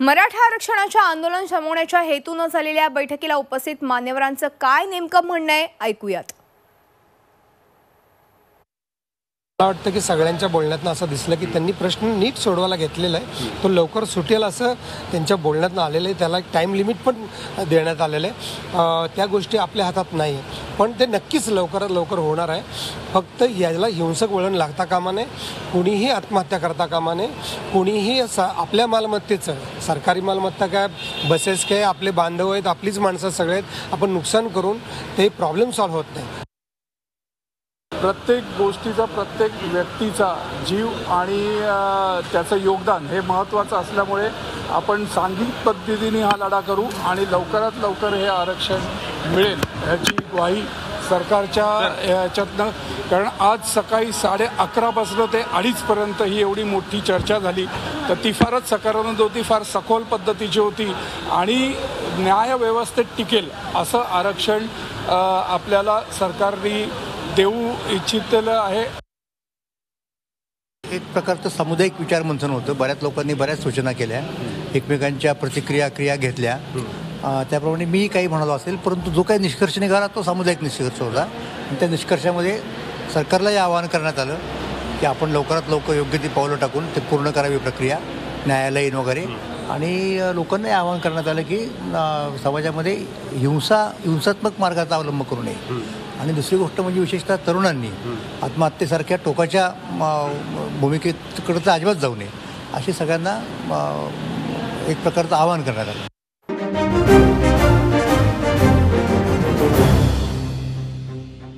मराठा आरक्षणाच्या आंदोलन शमवण्याच्या हेतूनं झालेल्या बैठकीला उपस्थित मान्यवरांचं काय नेमकं म्हणणं आहे ऐकूयात. मला वाटतं की सगळ्यांच्या बोलण्यातनं असं दिसलं की त्यांनी प्रश्न नीट सोडवायला घेतलेला आहे. तो लवकर सुटेल असं त्यांच्या बोलण्यातनं आलेलं आहे. त्याला एक टाईम लिमिट पण देण्यात आलेलं आहे. त्या गोष्टी आपल्या हातात नाही पण ते नक्कीच लवकरात लवकर होणार आहे. फक्त याला हिंसक वळण लागता कामा नये. कुणीही आत्महत्या करता कामा नये. कुणीही स आपल्या मालमत्तेचं सरकारी मालमत्ता काय बसेस काय आपले बांधव आहेत आपलीच माणसं सगळे आहेत आपण नुकसान करून ते प्रॉब्लेम सॉल्व्ह होत नाही. प्रत्येक गोष्टीचा प्रत्येक व्यक्तीचा जीव आणि त्याचं योगदान हे महत्त्वाचं असल्यामुळे आपण सांघिक पद्धतीने हा लढा करू आणि लवकरात लवकर हे आरक्षण मिळेल याची ग्वाही सरकारच्या याच्यातनं. कारण आज सकाळी साडे अकरापासून ते अडीचपर्यंत ही एवढी मोठी चर्चा झाली. तर ती फारच सकारात्मक होती फार सखोल पद्धतीची होती आणि न्यायव्यवस्थेत टिकेल असं आरक्षण आपल्याला सरकारने देऊ इच्छितलं आहे. एक प्रकारचं सामुदायिक विचारमंथन होतं. बऱ्याच लोकांनी बऱ्याच सूचना केल्या. एकमेकांच्या प्रतिक्रिया क्रिया घेतल्या. त्याप्रमाणे मी काही म्हणालो असेल परंतु जो काही निष्कर्ष निघाला तो सामुदायिक निष्कर्ष होता. आणि त्या निष्कर्षामध्ये सरकारलाही आवाहन करण्यात आलं की आपण लवकरात लवकर योग्य ती पावलं टाकून ते पूर्ण करावी प्रक्रिया. न्यायालयीन वगैरे. आणि अं, लोकांनाही आवाहन करण्यात आलं की समाजामध्ये हिंसा हिंसात्मक मार्गाचा अवलंब करू नये. आणि दुसरी गोष्ट म्हणजे विशेषतः तरुणांनी आत्महत्येसारख्या टोकाच्या भूमिकेकडे तर अजिबात जाऊ नये अशी सगळ्यांना एक प्रकारचं आवाहन करण्यात आलं.